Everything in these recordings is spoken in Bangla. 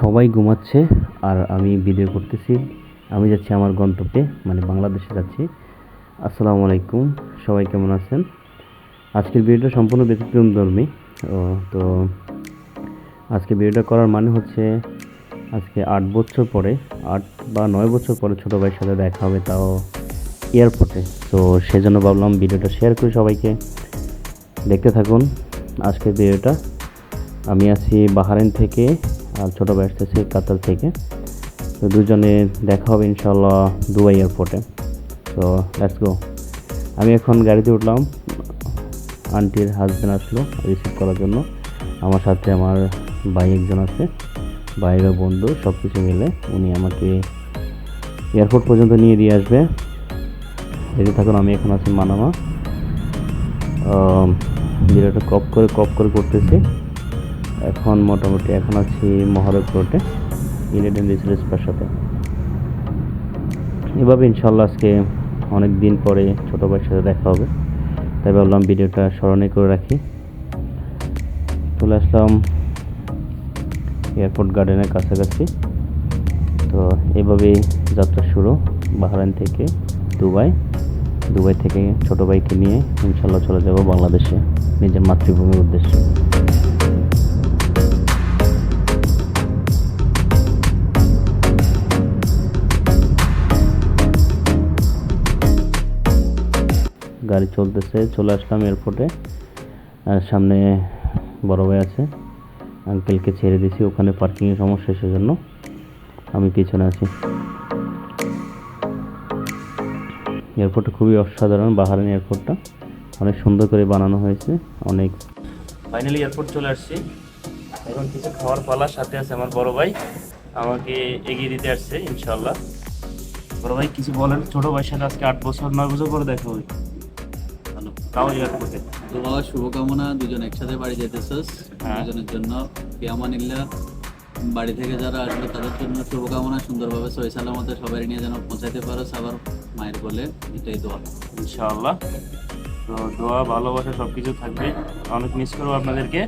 সবাই ঘুমাচ্ছে আর আমি ভিডিও করতেছি। আমি যাচ্ছি আমার গন্তব্যে মানে বাংলাদেশে যাচ্ছি। আসসালামু আলাইকুম, সবাই কেমন আছেন? আজকের ভিডিওটা সম্পূর্ণ ব্যতিক্রম ধর্মী। তো আজকে ভিডিওটা করার মানে হচ্ছে আজকে আট বছর পরে, আট বা নয় বছর পরে ছোটো ভাইয়ের সাথে দেখা হবে তাও এয়ারপোর্টে তো সেজন্য ভাবলাম ভিডিওটা শেয়ার করি সবাইকে। দেখতে থাকুন আজকের ভিডিওটা আমি আছি বাহারেন থেকে আর ছোটো ভাই আসতেছে কাতার থেকে। তো দুজনে দেখা হবে ইনশাল্লাহ দুবাই এয়ারপোর্টে। তো লেটস গো আমি এখন গাড়িতে উঠলাম, আন্টির হাজব্যান্ড আসলো রিসিভ করার জন্য। আমার সাথে আমার ভাই একজন আছে বাইরের বন্ধু সব কিছু মিলে উনি আমাকে এয়ারপোর্ট পর্যন্ত নিয়ে দিয়ে আসবে। দেখতে থাকুন, আমি এখন আছি মানামা। ভিডিওটা কপ করে কপ করে করতেছি। এখন মোটামুটি এখন আছি মহারক রোডে ইলেডেন রিসোর্সের সাথে। এভাবে ইনশাল্লাহ আজকে অনেক দিন পরে ছোটো ভাইয়ের সাথে দেখা হবে। তাই ভাবলাম ভিডিওটা স্মরণে করে রাখি। চলে আসলাম এয়ারপোর্ট গার্ডেনের কাছাকাছি। তো এভাবেই যাত্রা শুরু বাহরাইন থেকে দুবাই। দুবাই থেকে ছোটো ভাইকে নিয়ে ইনশাল্লাহ চলে যাব বাংলাদেশে, নিজের মাতৃভূমির উদ্দেশ্যে। গাড়ি চলতেছে, চলে আসলাম এয়ারপোর্টে আর সামনে বড় ভাই আছে আঙ্কেলকে ছেড়ে দিয়েছি, ওখানে পার্কিংয়ের সমস্যা সেজন্য আমি পিছনে আছি। এয়ারপোর্টটা খুবই অসাধারণ, বাহারান এয়ারপোর্টটা অনেক সুন্দর করে বানানো হয়েছে, অনেক। ফাইনালি এয়ারপোর্ট চলে আসছি। এখন কিছু খাওয়ার পালা সাথে আছে আমার বড় ভাই। আমাকে এগিয়ে দিতে আসছে ইনশাল্লাহ বড় ভাই, কিছু বলেন? ছোট ভাইয়ের সাথে আজকে আট বছর, নয় বছর পরে দেখা তাও এয়ারপোর্টে তোমার শুভকামনা দুজন একসাথে বাড়ি যেতেছস। হ্যাঁ। দুজনের জন্য পিয়ামানিল্লা বাড়ি থেকে যারা আসবে তাদের জন্য শুভকামনা সুন্দরভাবে সহি সালামতে সবাই নিয়ে যেন পৌঁছাইতে পারো আবার মায়ের বলে এটাই দোয়া। ইনশাআল্লাহ। তো দোয়া ভালোবাসা সব কিছু থাকবে। অনেক মিস করব আপনাদেরকে।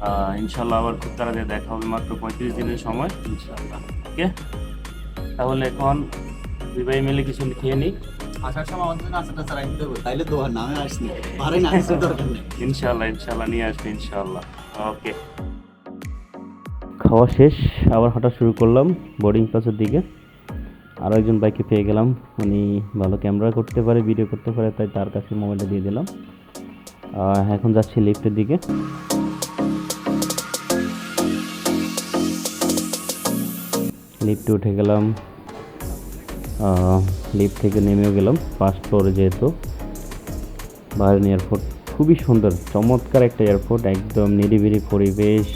আহ, ইনশাআল্লাহ আবার খুব তাড়াতাড়ি দেখা হবে মাত্র পঁয়ত্রিশ দিনের সময়। ইনশাআল্লাহ। ওকে? তাহলে এখন দুই ভাই মিলে কিছু খেয়ে নিই। আসার সময় আমাদের জন্য আসাটা ছাড়া দিতে হবে। তাইলে দোয়া নামে আসনি পারে না আসার দরকার নেই। ইনশাআল্লাহ ইনশাআল্লাহ নিয়ে আসবে ইনশাআল্লাহ। ওকে খাওয়া শেষ আবার হাঁটা শুরু করলাম বোর্ডিং পাসের দিকে। আরও একজন বাইকে পেয়ে গেলাম। উনি ভালো ক্যামেরা করতে পারে ভিডিও করতে পারে তাই তার কাছে মোবাইলটা দিয়ে দিলাম। আহ, এখন যাচ্ছি লিফটের দিকে। লিফটে উঠে গেলাম। লিফট থেকে নেমেও গেলাম ফার্স্ট ফ্লোরে যেহেতু। বাহারিন এয়ারপোর্ট খুবই সুন্দর, চমৎকার একটা এয়ারপোর্ট একদম নিরিবিলি পরিবেশ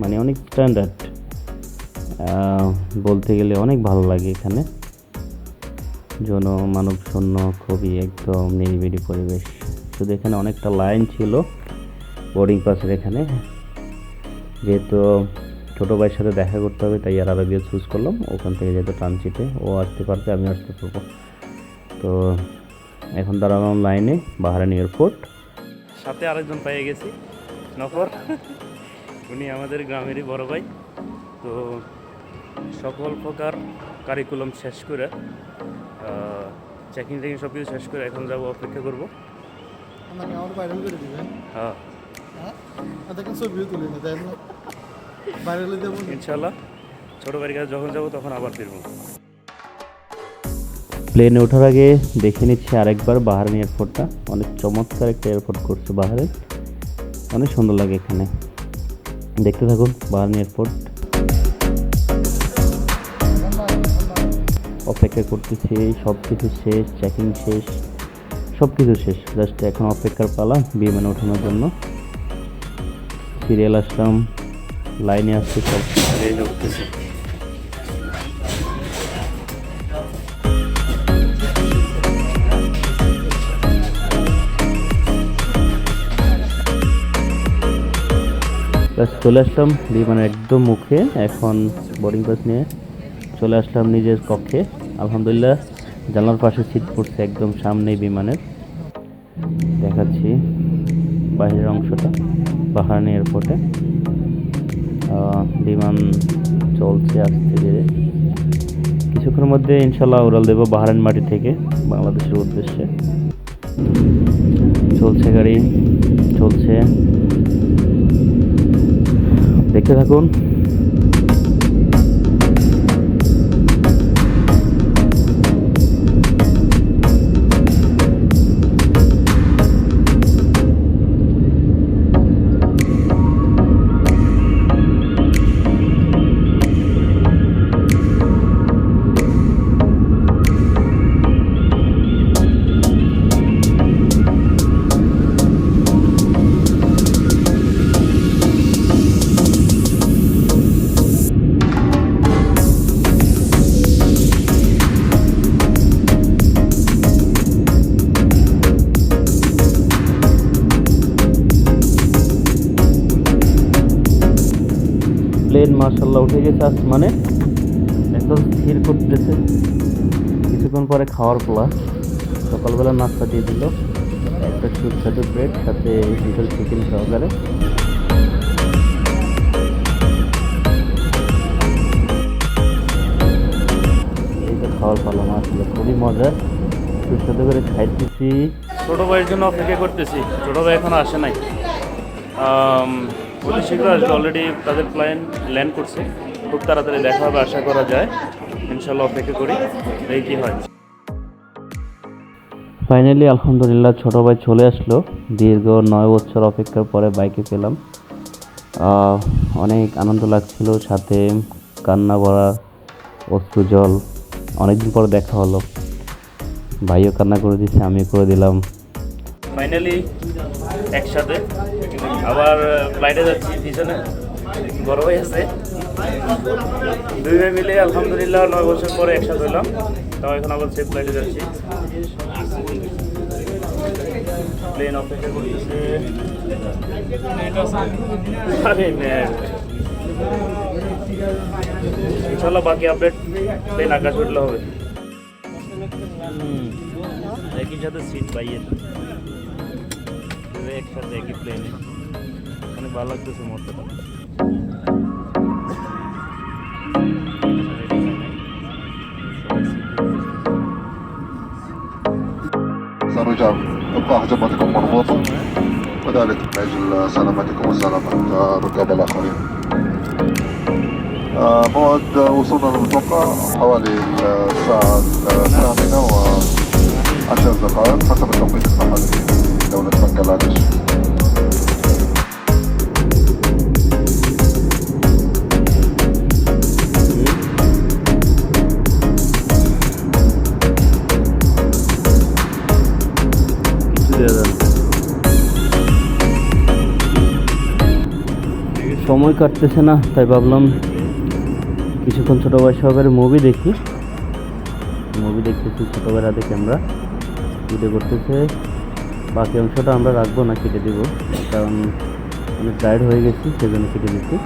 মানে অনেক স্ট্যান্ডার্ড বলতে গেলে অনেক ভালো লাগে এখানে। জন মানব শূন্য খুবই একদম নিরিবিলি পরিবেশ। শুধু এখানে অনেকটা লাইন ছিল বোর্ডিং পাসের এখানে। যেহেতু ছোটো ভাইয়ের সাথে দেখা করতে হবে তাই আর আরবিয়া চুজ করলাম। ওখান থেকে যেহেতু ট্রানজিটে ও আসতে পারবে আমি আসতে পারব। তো এখন দাঁড়ালাম লাইনে বাহারান এয়ারপোর্ট সাথে আরেকজন পেয়ে গেছি নফর। উনি আমাদের গ্রামেরই বড় ভাই। তো সকল প্রকার কারিকুলাম শেষ করে চেকিং টেকিং সব কিছু শেষ করে এখন যাব অপেক্ষা করব। দিবেন। হ্যাঁ। ইনশাল্লাহ ছোটো বাড়ির কাছে যখন যাব তখন আবার ফিরবো। প্লেনে ওঠার আগে দেখে নিচ্ছি আরেকবার বাহারান এয়ারপোর্টটা অনেক চমৎকার একটা এয়ারপোর্ট করছে বাহারে অনেক সুন্দর লাগে এখানে। দেখতে থাকুন বাহারান এয়ারপোর্ট অপেক্ষা করতেছি সব কিছু শেষ চেকিং শেষ সব কিছু শেষ। জাস্ট এখন অপেক্ষার পালা বিমানে ওঠানোর জন্য। সিরিয়াল আসলাম। লাইনে আসছে সব। চলে আসলাম বিমানের একদম মুখে, এখন বোর্ডিং পাস নিয়ে চলে আসলাম নিজের কক্ষে। আলহামদুলিল্লাহ, জানলার পাশে সিট পড়ছে একদম সামনেই বিমানের। দেখাচ্ছি বাইরের অংশটা বাহারানি এয়ারপোর্টে বিমান চলছে আসতে ধীরে কিছুক্ষণের মধ্যে ইনশাল্লাহ উড়াল দেব বাহারান মাটি থেকে বাংলাদেশের উদ্দেশ্যে। চলছে গাড়ি, চলছে। দেখতে থাকুন। প্লেন মার্শাল্লাহ উঠে গেছে আসমানে এখন স্থির করতেছে। কিছুক্ষণ পরে খাওয়ার পোলা। সকালবেলা নাস্তা দিয়ে দিল। একটা সুস্বাদু ব্রেড সাথে বিকেল চিকেন সহকারে। খাওয়ার খুবই মজা সুস্বাদু করে খাইতেছি। ছোটো ভাইয়ের জন্য অপেক্ষা করতেছি। ছোটো ভাই এখনও আসে নাই। অতি শীঘ্র আসবে অলরেডি তাদের প্ল্যান ল্যান্ড করছে। খুব তাড়াতাড়ি দেখা হবে আশা করা যায়। ইনশাল্লাহ অপেক্ষা করি এই কি হয়। ফাইনালি আলহামদুলিল্লাহ ছোটো ভাই চলে আসলো। দীর্ঘ নয় বছর অপেক্ষার পরে বাইকে পেলাম। অনেক আনন্দ লাগছিল সাথে কান্না ভরা অশ্রু জল অনেকদিন পর দেখা হলো। ভাইও কান্না করে দিচ্ছে আমিও করে দিলাম। ফাইনালি একসাথে আবার ফ্লাইটে যাচ্ছি, পিছনে। বড় ভাই আছে। দুই ভাই মিলে আলহামদুলিল্লাহ নয় বছর পরে একসাথে হলাম। তাও এখন আবার সেফ ফ্লাইটে যাচ্ছি। প্লেন অপেক্ষা করতেছে। ইনশাল্লাহ বাকি আপডেট প্লেন আকাশ উঠলে হবে। একই সাথে সিট পাইয়ে। একসাথে একই প্লেনে ভালো লাগতেছে মোটরটা سنرجع نبقى حجماتكم مربوطة وذلك من أجل سلامتكم وسلامة آه، الركاب الآخرين آه، موعد وصولنا المتوقع حوالي الساعة الثامنة وعشر دقائق حسب التوقيت المحلي في دولة بنغلاديش সময় কাটতেছে না, তাই ভাবলাম কিছুক্ষণ ছোটো সহকারে মুভি দেখি। মুভি দেখতেছি ছোটো ভাইয়ের হাতে ক্যামেরা ভিডিও করতেছে। বাকি অংশটা আমরা রাখব না, কেটে দিব। কারণ অনেক টায়ার্ড হয়ে গেছি, সেজন্য কেটে দিচ্ছি।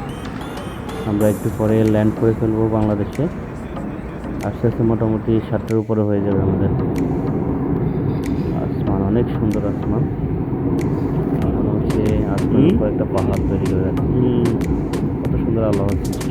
আমরা একটু পরে ল্যান্ড করে ফেলব বাংলাদেশে। আস্তে আস্তে মোটামুটি সাতটার উপরে হয়ে যাবে আমাদের। অনেক সুন্দর আসমান এখন হচ্ছে আসমানের উপর একটা পাহাড় তৈরি করে কত সুন্দর আল্লাহ সৃষ্টি